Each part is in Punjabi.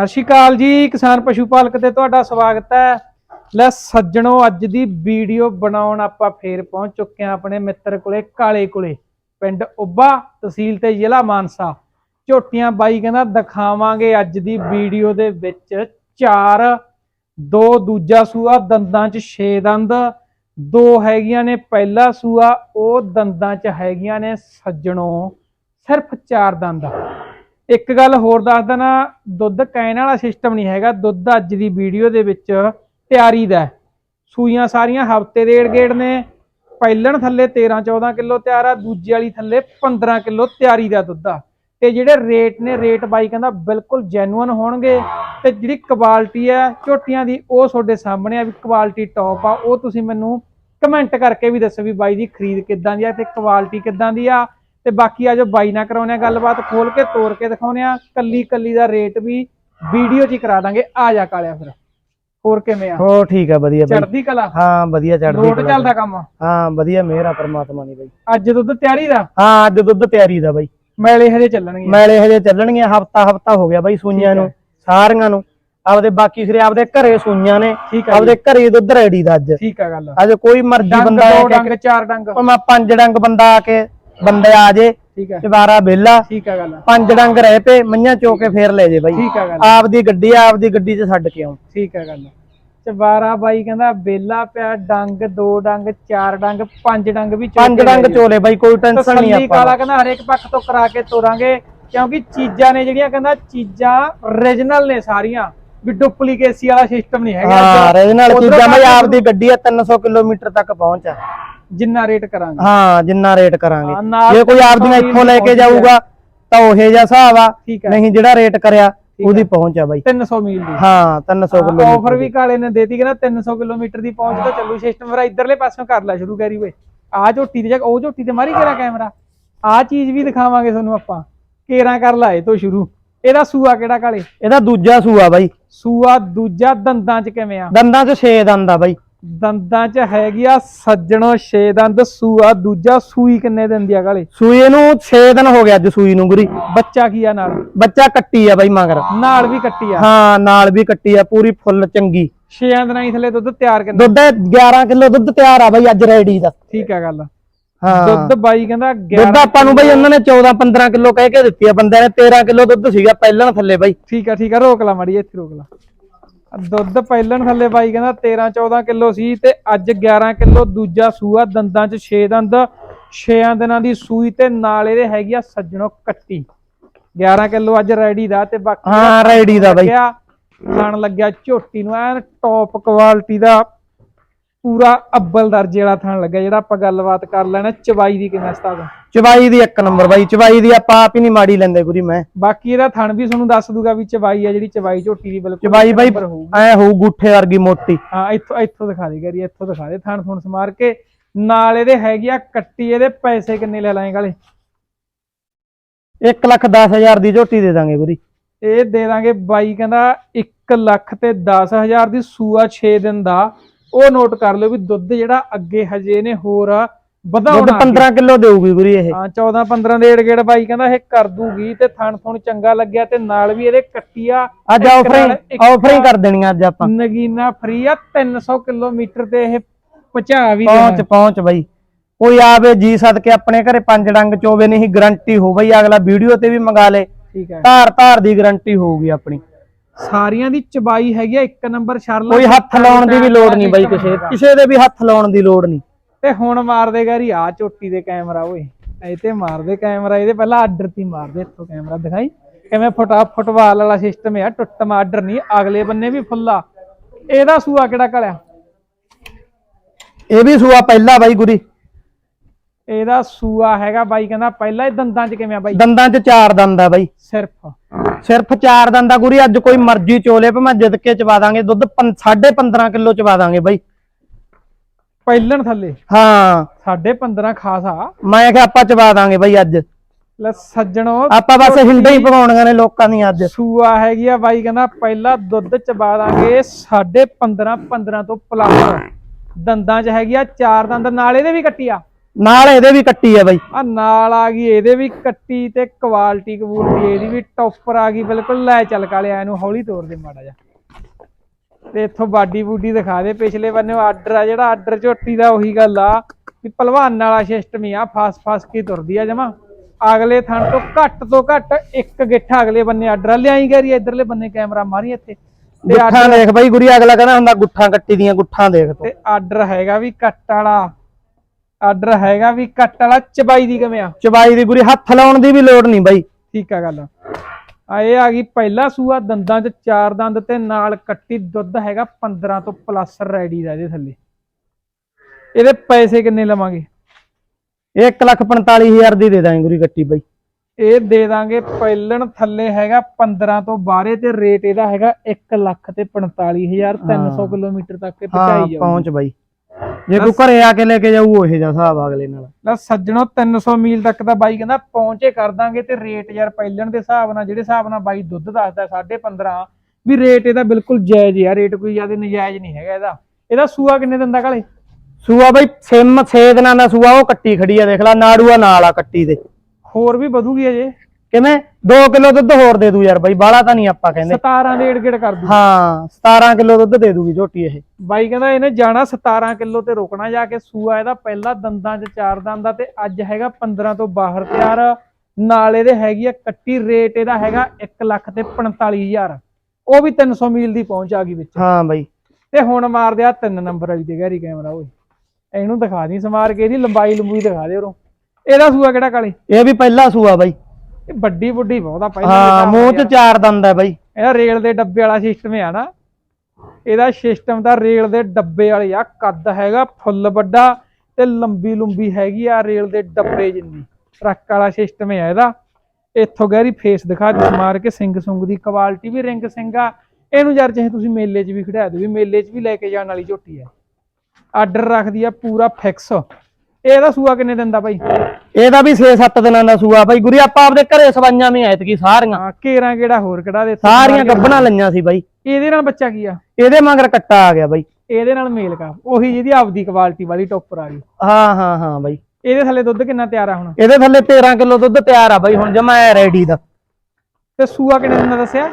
ਸਤਿ ਸ਼੍ਰੀ ਅਕਾਲ ਜੀ, ਕਿਸਾਨ ਪਸ਼ੂ ਪਾਲਕ ਤੇ ਤੁਹਾਡਾ ਸਵਾਗਤ ਹੈ। ਲੈ ਸੱਜਣੋ, ਅੱਜ ਦੀ ਵੀਡੀਓ ਬਣਾਉਣ ਆਪਾਂ ਫੇਰ ਪਹੁੰਚ ਚੁੱਕੇ ਹਾਂ ਆਪਣੇ ਮਿੱਤਰ ਕੋਲੇ, ਕਾਲੇ ਕੋਲੇ, ਪਿੰਡ ਉੱਬਾ ਤਹਿਸੀਲ ਤੇ ਜ਼ਿਲ੍ਹਾ ਮਾਨਸਾ। ਝੋਟੀਆਂ ਬਾਈ ਕਹਿੰਦਾ, ਦਿਖਾਵਾਂਗੇ ਅੱਜ ਦੀ ਵੀਡੀਓ ਦੇ ਵਿੱਚ ਚਾਰ, ਦੋ ਦੂਜਾ ਸੂਆ ਦੰਦਾਂ 'ਚ 6 ਦੰਦ, ਦੋ ਹੈਗੀਆਂ ਨੇ ਪਹਿਲਾ ਸੂਆ, ਉਹ ਦੰਦਾਂ 'ਚ ਹੈਗੀਆਂ ਨੇ ਸੱਜਣੋ, ਸਿਰਫ ਚਾਰ ਦੰਦ। ਇੱਕ ਗੱਲ ਹੋਰ ਦੱਸ ਦਣਾ ਦੁੱਧ ਕਹਿਣ ਵਾਲਾ ਸਿਸਟਮ ਨਹੀਂ ਹੈਗਾ, ਦੁੱਧ ਅੱਜ ਦੀ ਵੀਡੀਓ ਦੇ ਵਿੱਚ ਤਿਆਰੀ ਦਾ ਸੂਈਆਂ ਸਾਰੀਆਂ ਹਫ਼ਤੇ ਦੇ ਏੜ ਨੇ, ਪਹਿਲਣ ਥੱਲੇ 13 14 ਕਿਲੋ ਤਿਆਰ ਆ, ਦੂਜੀ ਵਾਲੀ ਥੱਲੇ 15 ਕਿਲੋ ਤਿਆਰੀ ਦਾ ਦੁੱਧ ਆ। ਤੇ ਜਿਹੜੇ ਰੇਟ ਨੇ ਰੇਟ ਬਾਈ ਕਹਿੰਦਾ ਬਿਲਕੁਲ ਜੈਨੂਅਨ ਹੋਣਗੇ। ਤੇ ਜਿਹੜੀ ਕੁਆਲਿਟੀ ਹੈ ਝੋਟੀਆਂ ਦੀ, ਉਹ ਤੁਹਾਡੇ ਸਾਹਮਣੇ ਆ ਵੀ ਕੁਆਲਿਟੀ ਟੌਪ ਆ। ਉਹ ਤੁਸੀਂ ਮੈਨੂੰ ਕਮੈਂਟ ਕਰਕੇ ਵੀ ਦੱਸੋ ਵੀ ਬਾਈ ਦੀ ਖਰੀਦ ਕਿੱਦਾਂ ਦੀ ਆ ਤੇ ਕੁਆਲਿਟੀ ਕਿੱਦਾਂ ਦੀ ਆ। ਤੇ ਬਾਕੀ ਆ ਜੋ ਬਾਈ ਨਾਲ ਕਰਾਉਣੇ ਆ ਗੱਲਬਾਤ ਖੋਲ ਕੇ ਤੋੜ ਕੇ ਦਿਖਾਉਣੇ ਆ। ਕੱਲੀ ਕੱਲੀ ਦਾ ਰੇਟ ਵੀ ਵੀਡੀਓ 'ਚ ਹੀ ਕਰਾ ਦਾਂਗੇ। ਆ ਜਾ ਕਾਲਿਆ ਫਿਰ। ਹੋਰ ਕਿਵੇਂ ਆ? ਹੋ ਠੀਕ ਆ ਵਧੀਆ ਬਾਈ। ਚੜਦੀ ਕਲਾ? ਹਾਂ ਵਧੀਆ ਚੜਦੀ ਰੋਡ ਚੱਲਦਾ ਕੰਮ? ਹਾਂ ਵਧੀਆ ਮਿਹਰ ਆ ਪਰਮਾਤਮਾ ਦੀ ਬਾਈ। ਅੱਜ ਦੁੱਧ ਤਿਆਰੀ ਦਾ? ਹਾਂ ਅੱਜ ਦੁੱਧ ਤਿਆਰੀ ਦਾ ਬਾਈ। ਮੈਲੇ ਹਜੇ ਚੱਲਣਗੇ। ਮੈਲੇ ਹਜੇ ਚੱਲਣਗੀਆਂ ਹਫਤਾ ਹਫਤਾ ਹੋ ਗਿਆ ਬਾਈ ਸੂਈਆਂ ਨੂੰ ਸਾਰੀਆਂ ਨੂੰ। ਆਪਦੇ ਬਾਕੀ ਸਿਰੇ ਆਪਦੇ ਘਰੇ ਸੂਈਆਂ ਨੇ ਆਪਦੇ ਘਰੇ ਦੁੱਧ ਰੈਡੀ ਦਾ ਅੱਜ। ਠੀਕ ਆ ਗੱਲ। ਅੱਜ ਕੋਈ ਮਰਜ਼ੀ ਬੰਦਾ ਆ ਕੇ ਡੰਗ ਚਾਰ ਡੰਗ। ਪੰਜ ਡੰਗ ਬੰਦਾ ਆ ਕੇ ਬੰਦੇ ਆ ਜੇ ਠੀਕ ਆ ਚਵਾਰਾ ਬੇਲਾ ਠੀਕ ਆ ਗੱਲ ਪੰਜ ਡੰਗ ਰਹਿ ਪਏ ਮਈਆਂ ਚੋ ਕੇ ਫੇਰ ਲੈ ਜੇ ਬਾਈ। ਠੀਕ ਆ ਗੱਲ ਆਪਦੀ ਗੱਡੀ ਆਪਦੀ ਗੱਡੀ 'ਚ ਛੱਡ ਕੇ ਆਉਂ। ਠੀਕ ਆ ਗੱਲ ਚਵਾਰਾ ਬਾਈ ਕਹਿੰਦਾ ਬੇਲਾ ਪਿਆ ਡੰਗ ਦੋ ਡੰਗ ਚਾਰ ਡੰਗ ਪੰਜ ਡੰਗ ਵੀ ਪੰਜ ਡੰਗ। ਚੋਲੇ ਬਾਈ ਕੋਈ ਟੈਨਸ਼ਨ ਨਹੀਂ ਤਸੱਲੀ ਕਾਲਾ ਆਪਾਂ ਕਹਿੰਦਾ ਹਰੇਕ ਪੱਖ ਤੋਂ ਕਰਾ ਕੇ ਤੋਰਾਂਗੇ ਕਿਉਂਕਿ ਚੀਜ਼ਾਂ ਨੇ ਜਿਹੜੀਆਂ ਕਹਿੰਦਾ ਚੀਜ਼ਾਂ origignal ਨੇ ਸਾਰੀਆਂ ਵੀ ਡੁਪਲੀਕੇਸੀ ਵਾਲਾ ਸਿਸਟਮ ਨਹੀਂ ਹੈਗਾ ਹਾਂ ਉੱਧਰੋਂ ਚੀਜ਼ਾਂ ਬਾਈ ਕਾਲਾ ਆਪਦੀ ਗੱਡੀ ਆ 300 ਕਿਲੋਮੀਟਰ ਤੱਕ ਪਹੁੰਚ ਆ। ਜਿੰਨਾ ਰੇਟ ਕਰਾਂਗੇ। ਹਾਂ ਜਿੰਨਾ ਰੇਟ ਕਰਾਂਗੇ। ਜੇ ਕੋਈ ਆਪਦੀਆਂ ਇੱਥੋਂ ਲੈ ਕੇ ਜਾਊਗਾ ਤਾਂ ਉਹੇ ਜਿਹਾ ਹਿਸਾਬ ਆ। ਨਹੀਂ ਜਿਹੜਾ ਰੇਟ ਕਰਿਆ ਉਹਦੀ ਪਹੁੰਚ ਆ ਬਾਈ। 300 ਮੀਲ ਦੀ। ਹਾਂ 300 ਕਿਲੋਮੀਟਰ ਆਫਰ ਵੀ ਕਾਲੇ ਨੇ ਦੇਤੀ ਕਹਿੰਦਾ 300 ਕਿਲੋਮੀਟਰ ਦੀ ਪਹੁੰਚ ਤਾਂ ਚੱਲੂ ਸਿਸਟਮ ਫਿਰ ਇਧਰਲੇ ਪਾਸਿਓਂ ਕਰ ਲੈ ਸ਼ੁਰੂ ਕਰੀ ਓਏ। ਆ ਝੋਟੀ ਤੇ ਜਾ ਉਹ ਝੋਟੀ ਤੇ ਮਾਰੀ ਕੇਰਾ ਕੈਮਰਾ। ਆ ਚੀਜ਼ ਵੀ ਦਿਖਾਵਾਂਗੇ ਤੁਹਾਨੂੰ ਆਪਾਂ। ਕੇਰਾ ਕਰ ਲਾਏ ਤੋਂ ਸ਼ੁਰੂ। ਇਹਦਾ ਸੂਆ ਕਿਹੜਾ ਕਾਲੇ? ਇਹਦਾ ਦੂਜਾ ਸੂਆ ਬਾਈ। ਸੂਆ ਦੂਜਾ ਦੰਦਾਂ 'ਚ ਕਿਵੇਂ ਆ? ਦੰਦਾਂ 'ਚ 6 ਦੰਦ ਆ ਬਾਈ। ਦੰਦਾਂ 'ਚ ਹੈਗੀ ਆ ਸੱਜਣੋ ਛੇ ਦੰਦ ਸੂਆ ਦੂਜਾ ਸੂਈ ਕਿੰਨੇ ਦਿਨ ਦੀ ਆ ਕਾਲੇ? ਸੂਈ ਨੂੰ 6 ਦਿਨ ਹੋ ਗਿਆ ਅੱਜ ਸੂਈ ਨੂੰ ਗੁਰੀ। ਬੱਚਾ ਕੀ ਆ ਨਾਲ? ਬੱਚਾ ਕੱਟੀ ਆ ਬਾਈ ਮਗਰ। ਨਾਲ ਵੀ ਕੱਟੀ ਆ? ਹਾਂ ਨਾਲ ਵੀ ਕੱਟੀ ਆ ਪੂਰੀ ਫੁੱਲ ਚੰਗੀ। ਛੇਆਂ ਦਿਨਾਂ ਹੀ ਥੱਲੇ ਦੁੱਧ ਤਿਆਰ ਕਿੰਨਾ? ਦੁੱਧ 11 ਕਿਲੋ ਦੁੱਧ ਤਿਆਰ ਆ ਬਾਈ ਅੱਜ ਰੈਡੀ ਦਾ। ਠੀਕ ਆ ਗੱਲ। ਹਾਂ। ਦੁੱਧ ਬਾਈ ਕਹਿੰਦਾ 11 ਦੁੱਧ ਆਪਾਂ ਨੂੰ ਬਾਈ ਉਹਨਾਂ ਨੇ 14 15 ਕਿਲੋ ਕਹਿ ਕੇ ਦਿੱਤੀ ਆ ਬੰਦਿਆਂ ਨੇ 13 ਕਿਲੋ ਦੁੱਧ ਸੀਗਾ ਪਹਿਲਾਂ ਥੱਲੇ ਬਾਈ। ਠੀਕ ਆ ਠੀਕ ਆ ਰੋਕ ਲਾ ਮੜੀ ਇੱਥੇ ਰੋਕ ਲਾ। ਦੁੱਧ ਪਹਿਲਣ ਥੱਲੇ ਬਾਈ ਕਹਿੰਦਾ 13 14 ਕਿਲੋ ਸੀ ਤੇ ਅੱਜ 11 ਕਿਲੋ ਦੂਜਾ ਸੂਆ ਦੰਦਾਂ 'ਚ 6 ਦੰਦ 6 ਦਿਨਾਂ ਦੀ ਸੂਈ ਤੇ ਨਾਲ ਇਹਦੇ ਹੈਗੀ ਆ ਸੱਜਣੋ ਕੱਟੀ। 11 ਕਿਲੋ ਅੱਜ ਰੈਡੀ ਦਾ ਤੇ ਬਾਕੀ ਹਾਂ ਰੈਡੀ ਦਾ ਬਾਈ। ਖਾਣ ਲੱਗਿਆ ਝੋਟੀ ਨੂੰ ਐਨ ਟੌਪ ਕੁਆਲਿਟੀ ਦਾ ਪੂਰਾ ਅੱਬਲ ਦਰਜੇ ਵਾਲਾ ਥਣ ਲੱਗਿਆ ਜਿਹੜਾ ਆਪਾਂ ਗੱਲਬਾਤ ਕਰ ਲੈਣਾ ਚਵਾਈ ਦੀ ਕਿਵੇਂ ਸਤਾਦ ਚਵਾਈ ਦੀ ਇੱਕ ਨੰਬਰ ਬਾਈ ਚਵਾਈ ਦੀ ਆਪਾਂ ਆਪ ਹੀ ਨਹੀਂ ਮਾੜੀ ਲੈਂਦੇ ਗੁਰੀ ਮੈਂ। ਬਾਕੀ ਇਹਦਾ ਥਣ ਵੀ ਤੁਹਾਨੂੰ ਦੱਸ ਦੂਗਾ ਵੀ ਚਵਾਈ ਆ ਜਿਹੜੀ ਚਵਾਈ ਝੋਟੀ ਦੀ ਬਿਲਕੁਲ ਚਵਾਈ ਬਾਈ ਐ ਹੋਊ ਗੁੱਠੇ ਵਰਗੀ ਮੋਟੀ। ਹਾਂ ਇੱਥੋਂ ਇੱਥੋਂ ਦਿਖਾ ਦੇ ਗਰੀ ਇੱਥੋਂ ਦਿਖਾ ਦੇ ਥਣ ਥੁਣ ਸਮਾਰ ਕੇ। ਨਾਲ ਇਹਦੇ ਹੈਗੀ ਆ ਕੱਟੀ ਇਹਦੇ ਪੈਸੇ ਕਿੰਨੇ ਲੈ ਲਾਂਗੇ ਗਾਲੇ? 1 ਲੱਖ 10 ਹਜ਼ਾਰ ਦੀ ਝੋਟੀ ਦੇ ਦਾਂਗੇ ਗੁਰੀ। ਇਹ ਦੇ ਦਾਂਗੇ ਬਾਈ ਕਹਿੰਦਾ 1 ਲੱਖ ਤੇ 10000 ਦੀ ਸੂਆ 6 ਦਿਨ ਦਾ। ਉਹ ਨੋਟ ਕਰ ਲਿਓ ਵੀ ਦੁੱਧ ਜਿਹੜਾ ਅੱਗੇ ਹਜੇ ਨੇ ਹੋਰ ਦੁੱਧ ਵਧਾਉਣਾ 15 ਕਿਲੋ ਦੇਊਗੀ ਗੁਰੀ ਇਹ। ਹਾਂ 14 15 ਦੇ ਏੜ ਗੇੜ ਬਾਈ ਕਹਿੰਦਾ ਇਹ ਕਰ ਦੂਗੀ ਤੇ ਥਣ ਥੁਣ ਚੰਗਾ ਲੱਗਿਆ ਤੇ ਨਾਲ ਵੀ ਇਹਦੇ ਕੱਟੀ ਆ ਅੱਜ ਆਫਰਿੰਗ ਆਫਰਿੰਗ ਕਰ ਦੇਣੀ ਅੱਜ ਆਪਾਂ। ਨਗੀਨਾ ਫਰੀ ਆ 300 ਕਿਲੋਮੀਟਰ ਤੇ ਇਹ ਪਹੁੰਚਾ ਵੀ ਪਹੁੰਚ। ਪਹੁੰਚ ਬਾਈ। ਕੋਈ ਆਵੇ ਜੀ ਸਦਕੇ ਆਪਣੇ ਘਰੇ ਪੰਜ ਡੰਗ ਚੋਵੇ ਨਹੀਂ ਗਰੰਟੀ ਹੋ ਬਈ ਅਗਲਾ ਵੀਡੀਓ ਤੇ ਵੀ ਮੰਗਾ ਲੇ। ਠੀਕ ਹੈ। ਧਾਰ ਧਾਰ ਦੀ ਗਰੰਟੀ ਹੋਊਗੀ ਆਪਣੀ। ਸਾਰੀਆਂ ਦੀ ਚਬਾਈ ਹੈਗੀ ਆ ਇੱਕ ਨੰਬਰ ਸ਼ਰਲਾ ਕੋਈ ਹੱਥ ਲਾਉਣ ਦੀ ਵੀ ਲੋੜ ਨਹੀਂ ਬਾਈ ਕਿਸੇ ਕਿਸੇ ਦੇ ਵੀ ਹੱਥ ਲਾਉਣ ਦੀ ਲੋੜ ਨਹੀਂ। ਤੇ ਹੁਣ ਮਾਰ ਦੇ ਗਾਰੀ ਆ ਝੋਟੀ ਦੇ ਕੈਮਰਾ ਓਏ। ਇਹ ਤੇ ਮਾਰ ਦੇ ਕੈਮਰਾ ਇਹਦੇ ਪਹਿਲਾਂ ਆਰਡਰ ਤੇ ਮਾਰ ਦੇ ਇੱਥੋਂ ਕੈਮਰਾ। ਦਿਖਾਈ? ਕਿਵੇਂ ਫੁਟਾ ਫੁੱਟਬਾਲ ਵਾਲਾ ਸਿਸਟਮ ਆ ਟੁੱਟਮ ਆਰਡਰ ਨਹੀਂ ਅਗਲੇ ਬੰਨੇ ਵੀ ਫੁੱਲਾ ਇਹਦਾ ਸੂਆ ਕਿਹੜਾ ਕਲਿਆ ਇਹ ਵੀ ਸੂਆ ਪਹਿਲਾ ਬਾਈ ਗੁਰੀ। ਇਹਦਾ ਸੂਆ ਹੈਗਾ ਬਾਈ ਕਹਿੰਦਾ ਪਹਿਲਾਂ ਹੀ ਦੰਦਾਂ 'ਚ ਕਿਵੇਂ ਆ ਬਾਈ? ਦੰਦਾਂ 'ਚ ਚਾਰ ਦੰਦ ਆ ਬਾਈ। ਸਿਰਫ। ਸਿਰਫ ਚਾਰ ਦੰਦ ਆ ਗੁਰੀ ਅੱਜ ਕੋਈ ਮਰਜ਼ੀ ਚੋਲੇ ਭਾਵੇਂ ਜਿੱਦ ਕੇ ਚਵਾ ਦਾਂਗੇ ਦੁੱਧ 15.5 ਕਿਲੋ ਚਵਾ ਦਾਂਗੇ ਬਾਈ। ਪਹਿਲਣ ਥੱਲੇ। ਹਾਂ। ਸਾਢੇ 15 ਖਾਸਾ ਮੈਂ ਕਿਹਾ ਆਪਾਂ ਚਵਾ ਦਾਂਗੇ ਬਾਈ ਅੱਜ। ਲੈ ਸੱਜਣੋ ਆਪਾਂ ਬਸ ਹਿੰਡੇ ਹੀ ਪਕਾਉਣੀਆਂ ਨੇ ਲੋਕਾਂ ਦੀਆਂ ਅੱਜ। ਸੂਆ ਹੈਗੀ ਆ ਬਾਈ ਕਹਿੰਦਾ ਪਹਿਲਾ ਦੁੱਧ ਚਬਾ ਦਾਂਗੇ ਸਾਢੇ 15 15 ਤੋਂ ਪਲੱਸ ਦੰਦਾਂ 'ਚ ਹੈਗੀ ਆ ਚਾਰ ਦੰਦ ਨਾਲ ਇਹਦੇ ਵੀ ਕੱਟੀ ਆ। ਨਾਲ ਇਹਦੇ ਵੀ ਕੱਟੀ ਆ ਬਾਈ। ਆ ਨਾਲ ਆ ਗਈ ਇਹਦੇ ਵੀ ਕੱਟੀ ਤੇ ਕੁਆਲਿਟੀ ਕਬੂਲਟੀ ਇਹਦੀ ਵੀ ਟੌਪਰ ਆ ਗਈ ਬਿਲਕੁਲ ਲੈ ਚੱਲ ਕਾਲੇ ਇਹਨੂੰ ਹੌਲੀ ਤੋੜ ਦੇ ਮਾੜਾ ਜਾ ਤੇ ਇੱਥੋਂ ਬਾਡੀ ਬੂਡੀ ਦਿਖਾ ਦੇ। ਪਿਛਲੇ ਬੰਨੇ ਆਰਡਰ ਆ ਜਿਹੜਾ ਆਰਡਰ ਝੋਟੀ ਦਾ ਉਹੀ ਗੱਲ ਆ ਵੀ ਪਹਿਲਵਾਨ ਵਾਲਾ ਸਿਸਟਮ ਹੀ ਆ ਫਾਸ ਫਾਸ ਕੇ ਤੁਰਦੀ ਆ ਜਮਾ। ਅਗਲੇ ਥਣ ਤੋਂ ਘੱਟ ਤੋਂ ਘੱਟ ਇੱਕ ਗਿੱਠਾ ਅਗਲੇ ਬੰਨੇ ਆਰਡਰ ਲਿਆਈ ਗਰੀ ਇਧਰਲੇ ਬੰਨੇ ਕੈਮਰਾ ਮਾਰੀ ਇੱਥੇ। ਤੇ ਗੁੱਠਾਂ ਦੇਖ ਬਾਈ ਗੁਰੀ ਅਗਲਾ ਕਹਿੰਦਾ ਹੁੰਦਾ ਗੁੱਠਾਂ ਕੱਟੀ ਦੀਆਂ ਗੁੱਠਾਂ ਦੇਖ ਤੂੰ। ਤੇ ਆਰਡਰ ਹੈਗਾ ਵੀ ਕੱਟ ਵਾਲਾ। ਆਰਡਰ ਹੈਗਾ ਵੀ ਕੱਟ ਵਾਲਾ ਚਬਾਈ ਦੀ ਕਿਵੇਂ ਆ? ਚਬਾਈ ਦੀ ਗੁਰੀ ਹੱਥ ਲਾਉਣ ਦੀ ਵੀ ਲੋੜ ਨਹੀਂ ਬਾਈ। ਠੀਕ ਆ ਗੱਲ। ਆ ਇਹ ਆ ਗਈ ਪਹਿਲਾ ਸੂਆ ਦੰਦਾਂ 'ਚ ਚਾਰ ਦੰਦ ਤੇ ਨਾਲ ਕੱਟੀ ਦੁੱਧ ਹੈਗਾ 15 ਤੋਂ ਪਲੱਸ ਰੈਡੀ ਦਾ ਇਹਦੇ ਥੱਲੇ। ਇਹਦੇ ਪੈਸੇ ਕਿੰਨੇ ਲਵਾਂਗੇ? ਇਹ 145000 ਦੀ ਦੇ ਦਾਂਗੇ ਗੁਰੀ ਕੱਟੀ ਬਾਈ। ਇਹ ਦੇ ਦਾਂਗੇ ਪਹਿਲਣ ਥੱਲੇ ਹੈਗਾ 15 ਤੋਂ ਬਾਰੇ ਤੇ ਰੇਟ ਇਹਦਾ ਹੈਗਾ 1 ਲੱਖ ਤੇ 45300 ਹਾਂ। ਕਿਲੋਮੀਟਰ ਤੱਕ ਪਹੁੰਚਾਈ ਜਾਊ ਪਹੁੰਚ ਬਾਈ। ਜੇ ਕੋਈ ਘਰੇ ਆ ਕੇ ਲੈ ਕੇ ਜਾਊ ਉਹੇ ਜਿਹਾ ਹਿਸਾਬ ਅਗਲੇ ਨਾਲ। ਲੈ ਸੱਜਣੋ 300 ਮੀਲ ਤੱਕ ਤਾਂ ਬਾਈ ਕਹਿੰਦਾ ਪਹੁੰਚੇ ਕਰ ਦਾਂਗੇ ਤੇ ਰੇਟ ਯਾਰ ਪਹਿਲਣ ਦੇ ਹਿਸਾਬ ਨਾਲ ਜਿਹੜੇ ਹਿਸਾਬ ਨਾਲ ਬਾਈ ਦੁੱਧ ਦੱਸਦਾ 15.5 ਵੀ ਰੇਟ ਇਹਦਾ ਬਿਲਕੁਲ ਜਾਇਜ਼ ਆ ਰੇਟ ਕੋਈ ਜ਼ਿਆਦਾ ਨਜਾਇਜ਼ ਨਹੀਂ ਹੈਗਾ ਇਹਦਾ। ਇਹਦਾ ਸੂਆ ਕਿੰਨੇ ਦਿੰਦਾ ਕਾਲੇ? ਸੂਆ ਬਾਈ ਸਿਮ 6 ਦਿਨਾਂ ਦਾ ਸੂਆ ਉਹ ਕੱਟੀ ਖੜੀ ਆ ਦੇਖ ਲੈ ਨਾੜੂਆ ਨਾਲ ਆ ਕੱਟੀ ਦੇ। ਹੋਰ ਵੀ ਵਧੂਗੀ ਅਜੇ? ਕਿਵੇਂ 2 ਕਿਲੋ ਦੁੱਧ ਹੋਰ ਦੇ ਦੂ ਯਾਰ ਬਾਈ ਬਾਹਲਾ ਤਾਂ ਨਹੀਂ ਆਪਾਂ ਕਹਿੰਦੇ। 17 ਦੇ ਏੜ ਕਰ ਦੂ। ਹਾਂ 17 ਕਿਲੋ ਦੁੱਧ ਦੇ ਦੂਗੀ ਝੋਟੀ ਇਹ। ਬਾਈ ਕਹਿੰਦਾ ਇਹਨੇ ਜਾਣਾ 17 ਕਿਲੋ ਤੇ ਰੁਕਣਾ ਜਾ ਕੇ ਸੂਆ ਇਹਦਾ ਪਹਿਲਾ ਦੰਦਾਂ 'ਚ ਚਾਰ ਦੰਦ ਦਾ ਤੇ ਅੱਜ ਹੈਗਾ 15 ਤੋਂ ਬਾਹਰ ਤਿਆਰ। ਨਾਲ ਇਹਦੇ ਹੈਗੀ ਆ ਕੱਟੀ ਰੇਟ ਇਹਦਾ ਹੈਗਾ 1 ਲੱਖ ਤੇ 45000 ਉਹ ਵੀ 300 ਮੀਲ ਦੀ ਪਹੁੰਚ ਆ ਗਈ ਵਿੱਚ। ਹਾਂ ਬਾਈ। ਤੇ ਹੁਣ ਮਾਰ ਦਿਆ ਤਿੰਨ ਨੰਬਰ ਵਾਲੀ ਤੇ ਗਹਿਰੀ ਕੈਮਰਾ ਓਏ। ਇਹਨੂੰ ਦਿਖਾ ਦੀ ਸਮਾਰ ਕੇ ਇਹਦੀ ਲੰਬਾਈ ਲੰਬੂਈ ਦਿਖਾ ਦੇ ਉਰੋਂ। ਇਹਦਾ ਸੂਆ ਕਿਹੜਾ ਕਾਲੇ? ਇਹ ਵੀ ਪਹਿਲਾ ਸੂਆ ਬਾਈ। ਇਹ ਵੱਡੀ ਵੱਡੀ ਬਹੁਤ ਆ ਪਹਿਲਾਂ ਹਾਂ ਮੂੰਹ 'ਚ ਚਾਰ ਦੰਦ ਹੈ ਬਾਈ। ਇਹਦਾ ਰੇਲ ਦੇ ਡੱਬੇ ਵਾਲਾ ਸਿਸਟਮ ਆ ਨਾ। ਇਹਦਾ ਸਿਸਟਮ ਦਾ ਰੇਲ ਦੇ ਡੱਬੇ ਵਾਲੀ ਆ ਕੱਦ ਹੈਗਾ ਫੁੱਲ ਵੱਡਾ ਤੇ ਲੰਬੀ ਲੰਬੀ ਹੈਗੀ ਆ ਰੇਲ ਦੇ ਡੱਬੇ ਜਿੰਨੀ। ਟਰੱਕ ਵਾਲਾ ਸਿਸਟਮ ਹੈ ਇਹਦਾ। ਇੱਥੋਂ ਗਹਿਰੀ ਫੇਸ ਦਿਖਾ ਦੇ ਮਾਰ ਕੇ ਸਿੰਘ ਸੁੰਗ ਦੀ ਕੁਆਲਿਟੀ ਵੀ ਰਿੰਗ ਸਿੰਘ ਆ। ਇਹਨੂੰ ਯਾਰ ਚਾਹੇ ਤੁਸੀਂ ਮੇਲੇ 'ਚ ਵੀ ਖੜਾ ਦਿਓ ਵੀ ਮੇਲੇ 'ਚ ਵੀ ਲੈ ਕੇ ਜਾਣ ਵਾਲੀ ਝੋਟੀ ਹੈ ਆਰਡਰ ਰੱਖਦੀ ਆ ਪੂਰਾ ਫਿਕਸ ਇਹਦਾ ਸੂਆ ਕਿੰਨੇ ਦਿੰਦਾ ਬਾਈ ਇਹਦਾ ਵੀ 6-7 ਦਿਨਾਂ ਦਾ ਸੂਆ ਬਾਈ ਗੁਰੀ ਆਪਾਂ ਆਪਦੇ ਘਰੇ ਸਵਾਈਆਂ ਵੀ ਐਤਕੀ ਸਾਰੀਆਂ। ਹਾਂ ਕੇਰਾਂ ਕਿਹੜਾ ਹੋਰ ਕਿਹੜਾ ਦੇ ਸਾਰੀਆਂ ਗੱਬਣਾ ਲਈਆਂ ਸੀ ਬਾਈ ਇਹਦੇ ਨਾਲ ਬੱਚਾ ਕੀ ਆ? ਇਹਦੇ ਮਗਰ ਕੱਟਾ ਆ ਗਿਆ ਬਾਈ ਇਹਦੇ ਨਾਲ ਮੇਲ ਕਾ। ਉਹੀ ਜਿਹਦੀ ਆਪਦੀ ਕੁਆਲਿਟੀ ਵਾਲੀ ਟੋਪਰ ਆ ਗਈ। ਹਾਂ ਹਾਂ ਹਾਂ ਬਾਈ ਇਹਦੇ ਥੱਲੇ ਦੁੱਧ ਕਿੰਨਾ ਤਿਆਰ ਆ ਹੁਣ? ਇਹਦੇ ਥੱਲੇ 13 ਕਿਲੋ ਦੁੱਧ ਤਿਆਰ ਆ ਬਾਈ ਹੁਣ ਜਮਾ ਰੈਡੀ ਦਾ। ਤੇ ਸੂਆ ਕਿੰਨੇ ਦਿਨ ਦਾ ਦੱਸਿਆ?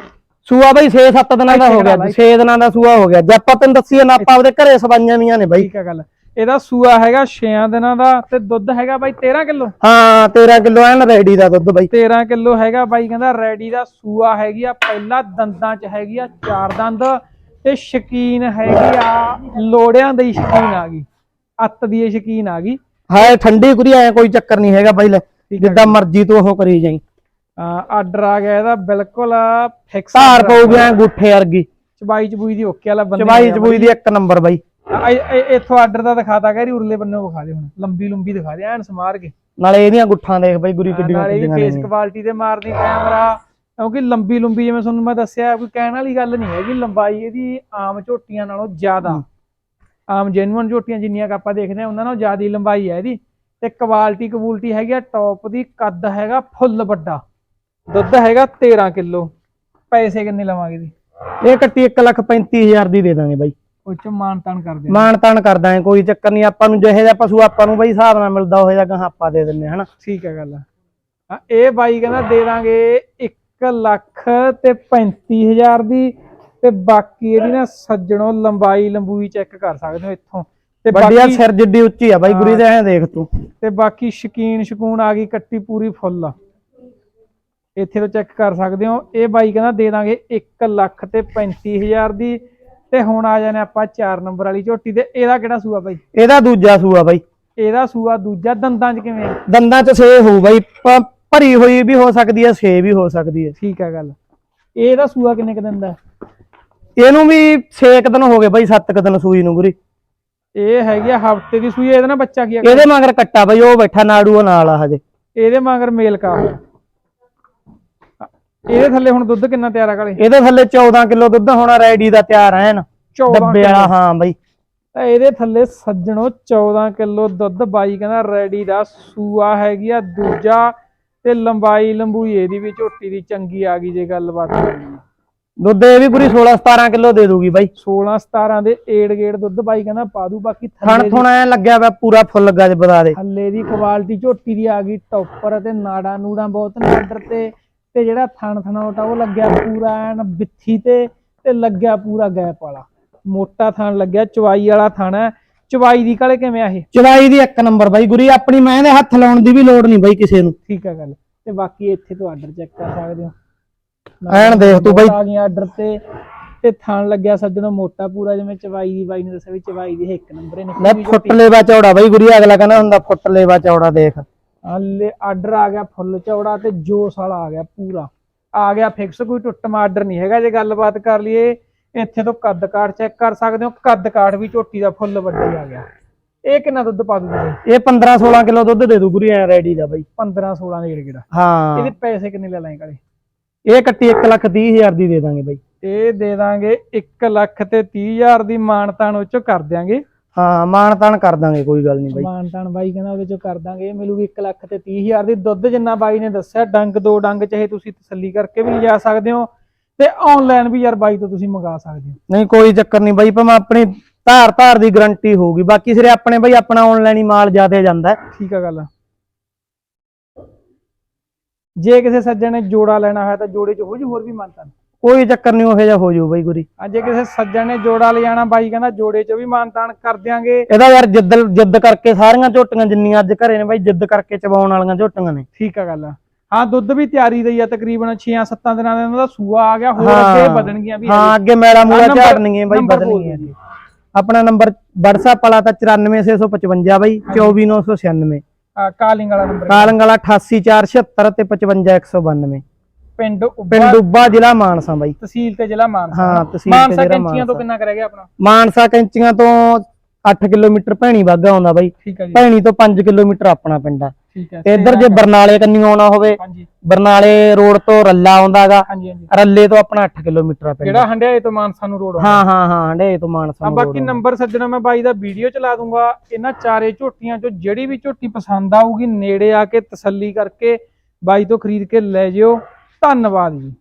ਸੂਆ ਬਾਈ 6-7 ਦਿਨਾਂ ਦਾ ਹੋ ਗਿਆ ਬਾਈ। 6 ਦਿਨਾਂ ਦਾ ਸੂਆ ਹੋ ਗਿਆ। ਜੇ ਆਪਾਂ ਤੈਨੂੰ ਦੱਸੀਏ ਨਾ ਆਪਾਂ ਆਪਦੇ ਘਰੇ ਸਵਾਈਆਂ ਵੀਆਂ ਨੇ ਬਾਈ ਠੀਕ ਆ ਗੱਲ। ਇਹਦਾ ਸੂਆ ਹੈਗਾ 6 ਦਿਨਾਂ ਦਾ ਤੇ ਦੁੱਧ ਹੈਗਾ ਬਾਈ 13 ਕਿਲੋ? ਹਾਂ 13 ਕਿਲੋ ਐਨ ਰੈਡੀ ਦਾ ਦੁੱਧ ਬਾਈ। 13 ਕਿਲੋ ਹੈਗਾ ਬਾਈ ਕਹਿੰਦਾ ਰੈਡੀ ਦਾ ਸੂਆ ਹੈਗੀ ਆ ਪਹਿਲਾ ਦੰਦਾਂ 'ਚ ਹੈਗੀ ਆ ਚਾਰ ਦੰਦ ਤੇ ਸ਼ਕੀਨ ਹੈਗੀ ਆ ਲੋੜਿਆਂ ਦੀ ਸ਼ਕੀਨ ਆ ਗਈ ਅੱਤ ਦੀ ਸ਼ਕੀਨ ਆ ਗਈ। ਹਾਏ ਠੰਡੀ ਕੁਰੀ ਐ ਕੋਈ ਚੱਕਰ ਨਹੀਂ ਹੈਗਾ ਬਾਈ ਲੈ ਜਿੱਦਾਂ ਮਰਜ਼ੀ ਤੂੰ ਉਹ ਕਰੀ ਜਾਈ। ਆਰਡਰ ਆ ਗਿਆ ਇਹਦਾ ਬਿਲਕੁਲ ਫਿਕਸ ਧਾਰ ਪਊਗੀ ਐ ਗੁੱਠੇ ਵਰਗੀ। ਚਬਾਈ ਚਬੂਈ ਦੀ ਓਕੇ ਵਾਲਾ ਬੰਦੇ ਚਬਾਈ ਚਬੂਈ ਦੀ ਇੱਕ ਨੰਬਰ ਬਾਈ। ਇੱਥੋਂ ਆਰਡਰ ਦਾ ਦਿਖਾਤਾ ਕਹਿ ਰਹੀ ਉਰਲੇ ਬੰਨੇ ਵਿਖਾ ਦੇ ਹੁਣ। ਲੰਬੀ ਲੰਬੀ ਦਿਖਾ ਦੇ ਐਨ ਸਮਾਰ ਕੇ। ਨਾਲੇ ਇਹਦੀਆਂ ਗੁੱਠਾਂ ਦੇਖ ਬਾਈ ਗੁਰੀ ਕਿੱਡੀਆਂ ਨਾਲੇ ਕਿੱਡੀਆਂ ਫੇਸ ਨੇ। ਕੁਆਲਿਟੀ ਤੇ ਮਾਰਦੀ ਕੈਮਰਾ ਕਿਉਂਕਿ ਲੰਬੀ ਲੰਬੀ ਜਿਵੇਂ ਤੁਹਾਨੂੰ ਮੈਂ ਦੱਸਿਆ ਕੋਈ ਕਹਿਣ ਵਾਲੀ ਗੱਲ ਨਹੀਂ ਹੈਗੀ ਲੰਬਾਈ ਇਹਦੀ ਆਮ ਝੋਟੀਆਂ ਨਾਲੋਂ ਜ਼ਿਆਦਾ। ਆਮ ਜੈਨੂਅਨ ਝੋਟੀਆਂ ਜਿੰਨੀਆਂ ਕੁ ਆਪਾਂ ਦੇਖਦੇ ਆ ਉਹਨਾਂ ਨਾਲੋਂ ਜ਼ਿਆਦਾ ਹੀ ਲੰਬਾਈ ਹੈ ਇਹਦੀ। ਤੇ ਕੁਆਲਿਟੀ ਕਬੂਲਟੀ ਹੈਗੀ ਆ ਟੌਪ ਦੀ ਕੱਦ ਹੈਗਾ ਫੁੱਲ ਵੱਡਾ। ਦੁੱਧ ਹੈਗਾ 13 ਕਿਲੋ। ਪੈਸੇ ਕਿੰਨੇ ਲਵਾਂਗੇ ਜੀ ਇਹ ਕੱਟੀ 135000 ਦੀ ਦੇ ਦਾਂਗੇ ਬਾਈ। ਉਹ ਚ ਮਾਨ ਤਾਨ ਕਰਦੇ ਆ। ਮਾਣ ਤਾਣ ਕਰ ਦਾਂਗੇ ਕੋਈ ਚੱਕਰ ਨਹੀਂ ਆਪਾਂ ਨੂੰ ਜਿਹੇ ਜਿਹਾ ਪਸ਼ੂ ਆਪਾਂ ਨੂੰ ਬਾਈ ਹਿਸਾਬ ਨਾਲ ਮਿਲਦਾ ਉਹ ਜਿਹਾ ਗਾਹਾਂ ਆਪਾਂ ਦੇ ਦਿੰਨੇ ਹਨਾ? ਠੀਕ ਹੈ ਗੱਲ ਇਹ ਬਾਈ ਕਹਿੰਦਾ ਦੇ ਦਾਂਗੇ 1 ਲੱਖ ਤੇ 35000 ਦੀ ਤੇ ਬਾਕੀ ਇਹਦੀ ਨਾ ਸੱਜਣੋ ਲੰਬਾਈ ਲੰਬੂਈ ਚੈੱਕ ਕਰ ਸਕਦੇ ਹੋ ਇੱਥੋਂ। ਤੇ ਵੱਡੀਆ ਬਾਕੀ ਸਿਰ ਜਿੱਡੀ ਉੱਚੀ ਆ ਬਾਈ ਗੁਰੀ ਦੇ ਐਂ ਦੇਖ ਤੂੰ। ਤੇ ਬਾਕੀ ਸ਼ਕੀਨ ਸ਼ਕੂਨ ਆ ਗਈ ਕੱਟੀ ਪੂਰੀ ਫੁੱਲ ਆ। ਇੱਥੇ ਤੋਂ ਚੈੱਕ ਕਰ ਸਕਦੇ ਹੋ। ਇਹ ਬਾਈ ਕਹਿੰਦਾ ਦੇ ਦਾਂਗੇ 1 ਲੱਖ ਤੇ 35000 ਦੀ ਤੇ ਹੁਣ ਆ ਜਾਣੇ ਆਪਾਂ 4 ਨੰਬਰ ਵਾਲੀ ਝੋਟੀ ਤੇ ਇਹਦਾ ਕਿਹੜਾ ਸੂਆ ਬਾਈ? ਇਹਦਾ ਦੂਜਾ ਸੂਆ ਬਾਈ। ਇਹਦਾ ਸੂਆ ਦੂਜਾ ਦੰਦਾਂ 'ਚ ਕਿਵੇਂ? ਆ ਦੰਦਾਂ 'ਚ ਸੇ ਹੋਊ ਬਾਈ। ਭਰੀ ਹੋਈ ਵੀ ਹੋ ਸਕਦੀ ਹੈ ਸੇ ਵੀ ਹੋ ਸਕਦੀ ਹੈ। ਠੀਕ ਆ ਗੱਲ। ਇਹਦਾ ਸੂਆ ਕਿੰਨੇ ਕ ਦਿੰਦਾ ਇਹਨੂੰ ਵੀ 6 ਦਿਨ ਹੋ ਗਏ ਬਾਈ 7 ਦਿਨ ਸੂਈ ਨੂੰ ਗੁਰੀ ਇਹ ਹੈਗੀ ਆ ਹਫ਼ਤੇ ਦੀ ਸੂਈ ਇਹਦੇ ਨਾਲ ਬੱਚਾ ਕੀ ਆ? ਇਹਦੇ ਮਗਰ ਕੱਟਾ ਬਾਈ ਉਹ ਬੈਠਾ ਨਾੜੂ ਨਾਲ ਆ ਹਜੇ। ਇਹਦੇ ਮਗਰ ਮੇਲ ਕਾ ਹੋਇਆ ਇਹਦੇ ਥੱਲੇ ਹੁਣ ਦੁੱਧ ਕਿੰਨਾ ਤਿਆਰ ਆ ਕਾਲੇ? ਇਹਦੇ ਥੱਲੇ 14 ਕਿਲੋ ਦੁੱਧ ਹੋਣਾ ਰੈਡੀ ਦਾ ਤਿਆਰ ਐਨ। 14 ਡੱਬੇ ਵਾਲਾ ਹਾਂ ਬਾਈ। ਤਾਂ ਇਹਦੇ ਥੱਲੇ ਸੱਜਣੋ 14 ਕਿਲੋ ਦੁੱਧ। ਬਾਈ ਕਹਿੰਦਾ ਰੈਡੀ ਦਾ ਸੂਆ ਹੈਗੀ ਆ। ਦੂਜਾ ਤੇ ਲੰਬਾਈ ਲੰਬੂਈ ਇਹਦੀ ਵੀ ਝੋਟੀ ਦੀ ਚੰਗੀ ਆ ਗਈ ਜੇ ਗੱਲਬਾਤ ਦੁੱਧ ਇਹ ਵੀ ਪੂਰੀ 16 17 ਕਿਲੋ ਦੇ ਦੂਗੀ ਬਾਈ। 16 17 ਦੇ ਏੜ ਗੇੜ ਦੁੱਧ। ਬਾਈ ਕਹਿੰਦਾ ਪਾ ਦੂ ਬਾਕੀ ਥਣ ਥੁਣ ਐ ਲੱਗਿਆ ਵਾ ਪੂਰਾ ਫੁੱਲ ਗੱਜ ਬਦਾ ਦੇ। ਥੱਲੇ ਦੀ ਕੁਆਲਿਟੀ ਝੋਟੀ ਦੀ ਆ ਗਈ ਟੌਪਰ ਤੇ ਨਾੜਾ ਨੂੜਾ ਬਹੁਤ ਨੇ ਤੇ। ਤੇ ਜਿਹੜਾ ਥਣ ਥਣੋਟ ਆ ਉਹ ਲੱਗਿਆ ਪੂਰਾ ਐਨ ਬਿੱਥੀ ਤੇ ਤੇ ਲੱਗਿਆ ਪੂਰਾ ਗੈਪ ਵਾਲਾ। ਮੋਟਾ ਥਣ ਲੱਗਿਆ ਚਵਾਈ ਵਾਲਾ ਥਣ ਹੈ ਚਵਾਈ ਦੀ ਕਾਲੇ ਕਿਵੇਂ ਆ ਇਹ? ਚਵਾਈ ਦੀ ਇੱਕ ਨੰਬਰ ਬਾਈ ਗੁਰੀ ਆਪਣੀ ਮੈਂ ਦੇ ਹੱਥ ਲਾਉਣ ਦੀ ਵੀ ਲੋੜ ਨਹੀਂ ਬਾਈ ਕਿਸੇ ਨੂੰ। ਠੀਕ ਆ ਗੱਲ। ਤੇ ਬਾਕੀ ਇੱਥੇ ਤੋਂ ਆਰਡਰ ਚੈੱਕ ਕਰ ਸਕਦੇ ਹੋ। ਐਨ ਦੇਖ ਤੂੰ ਬਾਈ। ਆ ਗਈਆਂ ਆਰਡਰ ਤੇ ਤੇ ਥਣ ਲੱਗਿਆ ਸੱਜਣੋ ਮੋਟਾ ਪੂਰਾ ਜਿਵੇਂ ਚਵਾਈ ਦੀ ਬਾਈ ਨੇ ਦੱਸਿਆ ਵੀ ਚਵਾਈ ਦੀ ਇੱਕ ਨੰਬਰ ਲੈ ਨਿਕਲੀ ਫੁੱਟ ਲੇਵਾ ਚੌੜਾ ਬਾਈ ਗੁਰੀ ਅਗਲਾ ਕਹਿੰਦਾ ਹੁੰਦਾ ਫੁੱਟ ਲੇਵਾ ਚੌੜਾ ਦੇਖ। ਹਲੇ ਆਰਡਰ ਆ ਗਿਆ ਫੁੱਲ ਚੌੜਾ ਤੇ ਜੋਸ ਵਾਲਾ ਆ ਗਿਆ ਪੂਰਾ। ਆ ਗਿਆ ਫਿਕਸ ਕੋਈ ਟੁੱਟਮਾ ਆਰਡਰ ਨਹੀਂ ਹੈਗਾ ਜੇ ਗੱਲਬਾਤ ਕਰ ਲਈਏ ਇੱਥੇ ਤੋਂ ਕੱਦ ਕਾਠ ਚੈੱਕ ਕਰ ਸਕਦੇ ਹੋ ਕੱਦ ਕਾਠ ਵੀ ਝੋਟੀ ਦਾ ਫੁੱਲ ਵੱਡਾ ਆ ਗਿਆ। ਇਹ ਕਿੰਨਾ ਦੁੱਧ ਪਾ ਦੂਗੇ ਇਹ 15 16 ਕਿਲੋ ਦੁੱਧ ਦੇ ਦੂ ਗੁਰੀ ਐ ਰੈਡੀ ਦਾ ਬਾਈ। 15 16 ਦੇ ਗੇੜਾ ਹਾਂ। ਇਹਦੇ ਪੈਸੇ ਕਿੰਨੇ ਲੈ ਲਾਂਗੇ ਕਾਲੇ ਇਹ ਕੱਟੀ 1 ਲੱਖ 30 ਹਜ਼ਾਰ ਦੀ ਦੇ ਦਾਂਗੇ ਬਾਈ। ਇਹ ਦੇ ਦਾਂਗੇ 1 ਲੱਖ ਤੇ 30 ਹਜ਼ਾਰ ਦੀ ਮਾਨਤਾਨ ਉਹ ਚੋਂ ਕਰ ਦਿਆਂਗੇ। ਹਾਂ ਮਾਣ ਤਾਣ ਕਰ ਦਾਂਗੇ ਕੋਈ ਗੱਲ ਨਹੀਂ ਬਾਈ। ਮਾਨਤਾਨ ਬਾਈ ਕਹਿੰਦਾ ਉਹਦੇ ਚੋਂ ਕਰ ਦਾਂਗੇ ਇਹ ਮਿਲੂਗੀ 1 ਲੱਖ ਤੇ 30 ਹਜ਼ਾਰ ਦੀ ਦੁੱਧ ਜਿੰਨਾ ਬਾਈ ਨੇ ਦੱਸਿਆ ਡੰਗ ਦੋ ਡੰਗ ਚਾਹੇ ਤੁਸੀਂ ਤਸੱਲੀ ਕਰਕੇ ਵੀ ਲਿਜਾ ਸਕਦੇ ਹੋ ਤੇ ਆਨਲਾਈਨ ਵੀ ਯਾਰ ਬਾਈ ਤੋਂ ਤੁਸੀਂ ਮੰਗਾ ਸਕਦੇ ਹੋ। ਨਹੀਂ ਕੋਈ ਚੱਕਰ ਨਹੀਂ ਬਾਈ ਭਾਵੇਂ ਆਪਣੀ ਧਾਰ ਧਾਰ ਦੀ ਗਾਰੰਟੀ ਹੋਊਗੀ ਬਾਕੀ ਸਿਰੇ ਆਪਣੇ ਬਾਈ ਆਪਣਾ ਆਨਲਾਈਨ ਹੀ ਮਾਲ ਜ਼ਿਆਦਾ ਜਾਂਦਾ ਹੈ। ਠੀਕ ਆ ਗੱਲ। ਜੇ ਕਿਸੇ ਸੱਜਣ ਨੇ ਜੋੜਾ ਲੈਣਾ ਹੋਇਆ ਤਾਂ ਜੋੜੇ ਚ ਹੋ ਜੂ ਹੋਰ ਵੀ ਮਾਨਤਾਨ ਕੋਈ ਚੱਕਰ ਨਹੀਂ ਉਹੋ ਜਿਹਾ ਹੋ ਜਾਊ ਬਾਈ ਗੁਰੀ। ਆ ਜੇ ਕਿਸੇ ਸੱਜਣ ਨੇ ਜੋੜਾ ਲਿਜਾਣਾ ਬਾਈ ਕਹਿੰਦਾ ਜੋੜੇ ਚ ਵੀ ਮਾਨਤਾਨ ਕਰ ਦਿਆਂਗੇ। ਇਹਦਾ ਯਾਰ ਜਿੱਦ ਜਿੱਦ ਕਰਕੇ ਸਾਰੀਆਂ ਝੋਟੀਆਂ ਜਿੰਨੀਆਂ ਅੱਜ ਘਰੇ ਨੇ ਬਾਈ ਜਿੱਦ ਕਰਕੇ ਚਵਾਉਣ ਵਾਲੀਆਂ ਝੋਟੀਆਂ ਨੇ। ਠੀਕ ਆ ਗੱਲ। ਹਾਂ ਦੁੱਧ ਵੀ ਤਿਆਰੀ ਦਾ ਹੀ ਆ ਤਕਰੀਬਨ 6-7 ਦਿਨਾਂ ਦੇ ਉਹਨਾਂ ਦਾ ਸੂਆ ਆ ਗਿਆ ਹੋਰ। ਅੱਗੇ ਵਧਣਗੀਆਂ ਵੀ ਹਾਂ ਅੱਗੇ ਮੈਲਾ ਮੂਲਾ ਝਾੜਨਗੀਆਂ ਬਾਈ ਵਧਣਗੀਆਂ। ਆਪਣਾ ਨੰਬਰ WhatsApp ਵਾਲਾ ਤਾਂ 94655 ਬਾਈ 24996 ਆ ਕਾਲਿੰਗ ਵਾਲਾ ਨੰਬਰ ਕਾਲੰਗ ਵਾਲਾ 88476 ਤੇ 55192 ਪਿੰਡ ਉੱਬਾ ਪਿੰਡ ਉੱਬਾ ਜ਼ਿਲ੍ਹਾ ਮਾਨਸਾ ਬਾਈ। ਤਹਿਸੀਲ ਤੇ ਜ਼ਿਲ੍ਹਾ ਮਾਨਸਾ। ਹਾਂ, ਤਹਿਸੀਲ ਤੇ ਮਾਨਸਾ ਜ਼ਿਲ੍ਹਾ ਕੈਂਚੀਆਂ ਤੋਂ ਮਾਨਸਾ। ਕਿੰਨਾ ਕੁ ਰਹਿ ਗਿਆ ਆਪਣਾ? ਮਾਨਸਾ ਕੈਂਚੀਆਂ ਤੋਂ 8 ਕਿਲੋਮੀਟਰ ਭੈਣੀ ਵਾਗਾ ਆਉਂਦਾ ਬਾਈ। ਠੀਕ ਆ ਜੀ। ਭੈਣੀ ਤੋਂ 5 ਕਿਲੋਮੀਟਰ ਆਪਣਾ ਪਿੰਡ ਆ। ਠੀਕ ਹੈ ਤੇ ਇੱਧਰ ਜੇ ਬਰਨਾਲੇ ਕੰਨੀ ਆਉਣਾ ਹੋਵੇ ਹਾਂਜੀ। ਬਰਨਾਲੇ ਰੋਡ ਤੋਂ ਰੱਲਾ ਆਉਂਦਾਗਾ ਹਾਂਜੀ ਹਾਂਜੀ। ਰੱਲੇ ਤੋਂ ਆਪਣਾ 8 ਕਿਲੋਮੀਟਰ ਆ ਪਿੰਡ। ਜਿਹੜਾ ਹੰਡਿਆਏ ਤੋਂ ਮਾਨਸਾ ਨੂੰ ਰੋਡ ਹਾਂ ਹਾਂ ਹਾਂ ਹੰਡੇ ਤੋਂ ਮਾਨਸਾ ਆ ਨੂੰ ਬਾਕੀ road। ਨੰਬਰ ਸੱਜਣਾ ਮੈਂ ਬਾਈ ਦਾ ਵੀਡੀਓ ਚਲਾ ਦੂੰਗਾ। ਇਹਨਾਂ ਚਾਰੇ ਝੋਟੀਆਂ ਚੋਂ ਜਿਹੜੀ ਵੀ ਝੋਟੀ ਪਸੰਦ ਆਊਗੀ ਨੇੜੇ ਆ ਕੇ ਤਸੱਲੀ ਕਰਕੇ ਬਾਈ ਤੋਂ ਖਰੀਦ ਕੇ ਲੈ ਜਿਓ। ਧੰਨਵਾਦ ਜੀ।